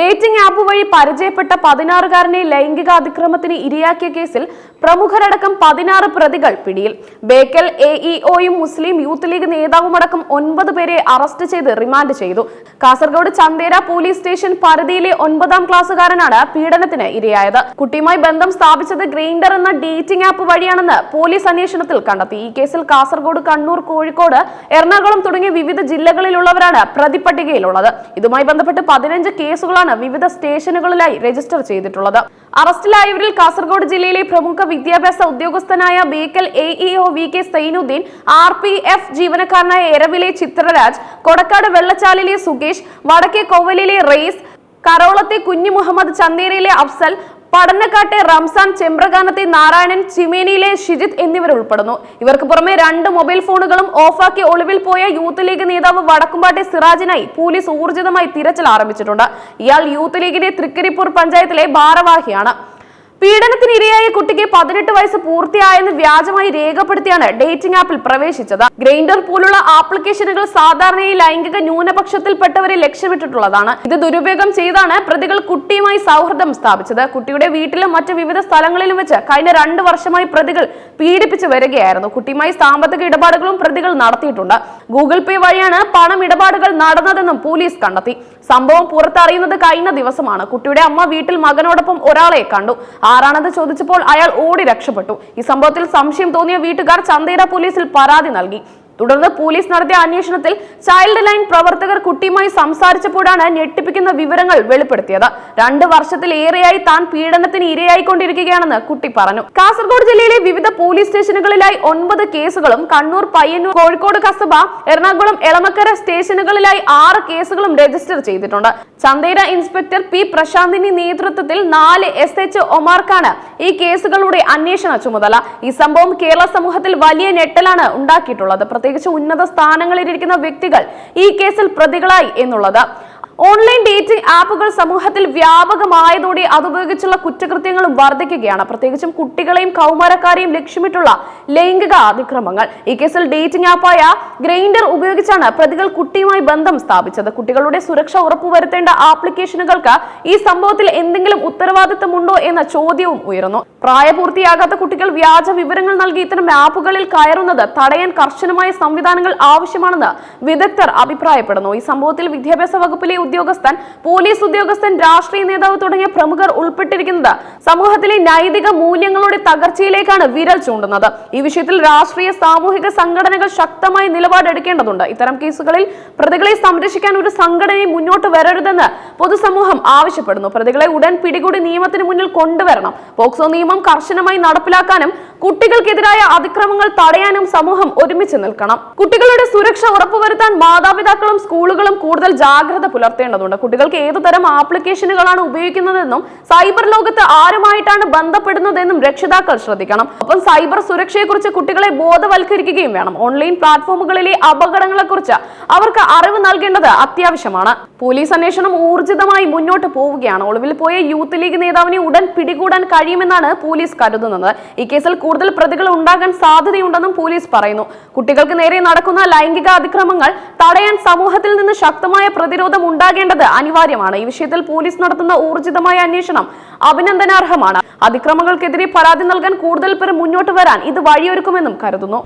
Dating app വഴി പരിചയപ്പെട്ട പതിനാറുകാരനെ ലൈംഗിക അതിക്രമത്തിന് ഇരയാക്കിയ കേസിൽ പ്രമുഖരടക്കം പതിനാറ് പ്രതികൾ പിടിയിൽ. ബേക്കൽ എ ഇഒയും മുസ്ലിം യൂത്ത് ലീഗ് നേതാവുമടക്കം ഒൻപത് പേരെ അറസ്റ്റ് ചെയ്ത് റിമാൻഡ് ചെയ്തു. കാസർഗോഡ് ചന്തേര പോലീസ് സ്റ്റേഷൻ പരിധിയിലെ ഒൻപതാം ക്ലാസ്സുകാരനാണ് പീഡനത്തിന് ഇരയായത്. കുട്ടിയുമായി ബന്ധം സ്ഥാപിച്ചത് ഗ്രൈൻഡർ എന്ന ഡേറ്റിംഗ് ആപ്പ് വഴിയാണെന്ന് പോലീസ് അന്വേഷണത്തിൽ കണ്ടെത്തി. ഈ കേസിൽ കാസർഗോഡ് കണ്ണൂർ കോഴിക്കോട് എറണാകുളം തുടങ്ങിയ വിവിധ ജില്ലകളിലുള്ളവരാണ് പ്രതിപട്ടികയിലുള്ളത്. ഇതുമായി ബന്ധപ്പെട്ട് പതിനഞ്ച് കേസുകളാണ് വിവിധ സ്റ്റേഷനുകളിലായി രജിസ്റ്റർ ചെയ്തിട്ടുള്ളത്. അറസ്റ്റിലായവരിൽ കാസർഗോഡ് ജില്ലയിലെ പ്രമുഖ വിദ്യാഭ്യാസ ഉദ്യോഗസ്ഥനായ Bekal A EO V K Sainudheen R P F ജീവനക്കാരനായ എരവിലെ ചിത്രരാജ് കൊടക്കാട് വെള്ളച്ചാലിലെ സുകേഷ് വടക്കേ കോവലിലെ റെയ്സ് കരോളത്തെ കുഞ്ഞു മുഹമ്മദ് ചന്ദേരയിലെ അഫ്സൽ പഠനക്കാട്ടെ റംസാൻ ചെമ്പ്രകാനത്തെ നാരായണൻ ചിമേനിയിലെ ഷിജിത് എന്നിവർ ഉൾപ്പെടുന്നു. ഇവർക്ക് പുറമെ രണ്ട് മൊബൈൽ ഫോണുകളും ഓഫാക്കി ഒളിവിൽ പോയ യൂത്ത് ലീഗ് നേതാവ് വടക്കുംപാട്ടെ സിറാജിനായി പോലീസ് ഊർജിതമായി തിരച്ചിൽ ആരംഭിച്ചിട്ടുണ്ട്. ഇയാൾ യൂത്ത് ലീഗിന്റെ തൃക്കരിപ്പൂർ പഞ്ചായത്തിലെ ഭാരവാഹിയാണ്. പീഡനത്തിന് ഇരയായ കുട്ടിക്ക് പതിനെട്ട് വയസ്സ് പൂർത്തിയായെന്ന് വ്യാജമായി രേഖപ്പെടുത്തിയാണ് ഡേറ്റിംഗ് ആപ്പിൽ പ്രവേശിച്ചത്. ഗ്രൈൻഡർ പോലുള്ള ആപ്ലിക്കേഷനുകൾ സാധാരണയായി ലൈംഗിക ന്യൂനപക്ഷത്തിൽപ്പെട്ടവരെ ലക്ഷ്യമിട്ടിട്ടുള്ളതാണ്. ഇത് ദുരുപയോഗം ചെയ്താണ് പ്രതികൾ കുട്ടിയുമായി സൗഹൃദം സ്ഥാപിച്ചത്. കുട്ടിയുടെ വീട്ടിലും മറ്റ് വിവിധ സ്ഥലങ്ങളിലും വെച്ച് കഴിഞ്ഞ രണ്ട് വർഷമായി പ്രതികൾ പീഡിപ്പിച്ചു വരികയായിരുന്നു. കുട്ടിയുമായി സാമ്പത്തിക ഇടപാടുകളും പ്രതികൾ നടത്തിയിട്ടുണ്ട്. ഗൂഗിൾ പേ വഴിയാണ് പണം ഇടപാടുകൾ നടന്നതെന്നും പോലീസ് കണ്ടെത്തി. സംഭവം പുറത്തറിയുന്നത് കഴിഞ്ഞ ദിവസമാണ്. കുട്ടിയുടെ അമ്മ വീട്ടിൽ മകനോടൊപ്പം ഒരാളെ കണ്ടു. ആരാണെന്ന് ചോദിച്ചപ്പോൾ അയാൾ ഓടി രക്ഷപ്പെട്ടു. ഈ സംഭവത്തിൽ സംശയം തോന്നിയ വീട്ടുകാർ ചന്തേര പോലീസിൽ പരാതി നൽകി. തുടർന്ന് പോലീസ് നടത്തിയ അന്വേഷണത്തിൽ ചൈൽഡ് ലൈൻ പ്രവർത്തകർ കുട്ടിയുമായി സംസാരിച്ചപ്പോഴാണ് ഞെട്ടിപ്പിക്കുന്ന വിവരങ്ങൾ വെളിപ്പെടുത്തിയത്. രണ്ട് വർഷത്തിലേറെയായി താൻ പീഡനത്തിന് ഇരയായിക്കൊണ്ടിരിക്കുകയാണെന്ന് കുട്ടി പറഞ്ഞു. കാസർഗോഡ് ജില്ലയിലെ വിവിധ പോലീസ് സ്റ്റേഷനുകളിലായി ഒൻപത് കേസുകളും കണ്ണൂർ പയ്യന്നൂർ കോഴിക്കോട് കസബ എറണാകുളം എളമക്കര സ്റ്റേഷനുകളിലായി ആറ് കേസുകളും രജിസ്റ്റർ ചെയ്തിട്ടുണ്ട്. ചന്തേര ഇൻസ്പെക്ടർ പി പ്രശാന്തിന്റെ നേതൃത്വത്തിൽ നാല് എസ് എച്ച് ഒമാർക്കാണ് ഈ കേസുകളുടെ അന്വേഷണ ചുമതല. ഈ സംഭവം കേരള സമൂഹത്തിൽ വലിയ ഞെട്ടലാണ് ഉണ്ടാക്കിയിട്ടുള്ളത്. പ്രത്യേകിച്ച് ഉന്നത സ്ഥാനങ്ങളിലിരിക്കുന്ന വ്യക്തികൾ ഈ കേസിൽ പ്രതികളായി എന്നുള്ളത്. ഓൺലൈൻ ഡേറ്റിംഗ് ആപ്പുകൾ സമൂഹത്തിൽ വ്യാപകമായതോടെ അതുപയോഗിച്ചുള്ള കുറ്റകൃത്യങ്ങളും വർദ്ധിക്കുകയാണ്. പ്രത്യേകിച്ചും കുട്ടികളെയും കൗമാരക്കാരെയും ലക്ഷ്യമിട്ടുള്ള ലൈംഗിക അതിക്രമങ്ങൾ. ഈ കേസിൽ ഡേറ്റിംഗ് ആപ്പായ ഗ്രൈൻഡർ ഉപയോഗിച്ചാണ് പ്രതികൾ കുട്ടിയുമായി ബന്ധം സ്ഥാപിച്ചത്. കുട്ടികളുടെ സുരക്ഷ ഉറപ്പുവരുത്തേണ്ട ആപ്ലിക്കേഷനുകൾക്ക് ഈ സംഭവത്തിൽ എന്തെങ്കിലും ഉത്തരവാദിത്തമുണ്ടോ എന്ന ചോദ്യവും ഉയർന്നു പ്രായപൂർത്തിയാകാത്ത കുട്ടികൾ വ്യാജ വിവരങ്ങൾ നൽകി ഇത്തരം ആപ്പുകളിൽ കയറുന്നത് തടയാൻ കർശനമായ സംവിധാനങ്ങൾ ആവശ്യമാണെന്ന് വിദഗ്ധർ അഭിപ്രായപ്പെടുന്നു. ഈ സംഭവത്തിൽ വിദ്യാഭ്യാസ വകുപ്പിലെ ഉദ്യോഗസ്ഥൻ പോലീസ് ഉദ്യോഗസ്ഥൻ രാഷ്ട്രീയ നേതാവ് തുടങ്ങിയ പ്രമുഖർ ഉൾപ്പെട്ടിരിക്കുന്നത്. സമൂഹത്തിലെ നൈതിക മൂല്യങ്ങളുടെ തകർച്ചയിലേക്കാണ് വിരൽ ചൂണ്ടുന്നത്. ഈ വിഷയത്തിൽ രാഷ്ട്രീയ സാമൂഹിക സംഘടനകൾ ശക്തമായി നിലപാടെടുക്കേണ്ടതുണ്ട്. ഇത്തരം കേസുകളിൽ പ്രതികളെ സംരക്ഷിക്കാൻ ഒരു സംഘടനയും മുന്നോട്ട് വരരുതെന്ന് പൊതുസമൂഹം ആവശ്യപ്പെടുന്നു. പ്രതികളെ ഉടൻ പിടികൂടി നിയമത്തിന് മുന്നിൽ കൊണ്ടുവരണം. പോക്സോ നിയമം കർശനമായി നടപ്പിലാക്കാനും കുട്ടികൾക്കെതിരായ അതിക്രമങ്ങൾ തടയാനും സമൂഹം ഒരുമിച്ച് നിൽക്കണം. കുട്ടികളുടെ സുരക്ഷ ഉറപ്പുവരുത്താൻ മാതാപിതാക്കളും സ്കൂളുകളും കൂടുതൽ ജാഗ്രത പുലർത്തേണ്ടതുണ്ട് കുട്ടികൾക്ക് ഏതുതരം ആപ്ലിക്കേഷനുകളാണ് ഉപയോഗിക്കുന്നതെന്നും സൈബർ ലോകത്ത് ആരുമായിട്ടാണ് ബന്ധപ്പെടുന്നതെന്നും രക്ഷിതാക്കൾ ശ്രദ്ധിക്കണം. ഒപ്പം സൈബർ സുരക്ഷയെക്കുറിച്ച് കുട്ടികളെ ബോധവൽക്കരിക്കുകയും വേണം. ഓൺലൈൻ പ്ലാറ്റ്ഫോമുകളിലെ അപകടങ്ങളെക്കുറിച്ച് അവർക്ക് അറിവ് നൽകേണ്ടത് അത്യാവശ്യമാണ്. പോലീസ് അന്വേഷണം ഊർജിതമായി മുന്നോട്ട് പോവുകയാണ്. ഒളിവിൽ പോയ യൂത്ത് ലീഗ് നേതാവിനെ ഉടൻ പിടികൂടാൻ കഴിയുമെന്നാണ് പോലീസ് കരുതുന്നത്. ഈ കേസിൽ കൂടുതൽ പ്രതികൾ ഉണ്ടാകാൻ സാധ്യതയുണ്ടെന്നും പോലീസ് പറയുന്നു. കുട്ടികൾക്ക് നേരെ നടക്കുന്ന ലൈംഗിക അതിക്രമങ്ങൾ തടയാൻ സമൂഹത്തിൽ നിന്ന് ശക്തമായ പ്രതിരോധം ഉണ്ടാകേണ്ടത് അനിവാര്യമാണ്. ഈ വിഷയത്തിൽ പോലീസ് നടത്തുന്ന ഊർജിതമായ അന്വേഷണം അഭിനന്ദനാർഹമാണ്. അതിക്രമങ്ങൾക്കെതിരെ പരാതി നൽകാൻ കൂടുതൽ പേർ മുന്നോട്ട് വരാൻ ഇത് വഴിയൊരുക്കുമെന്നും കരുതുന്നു.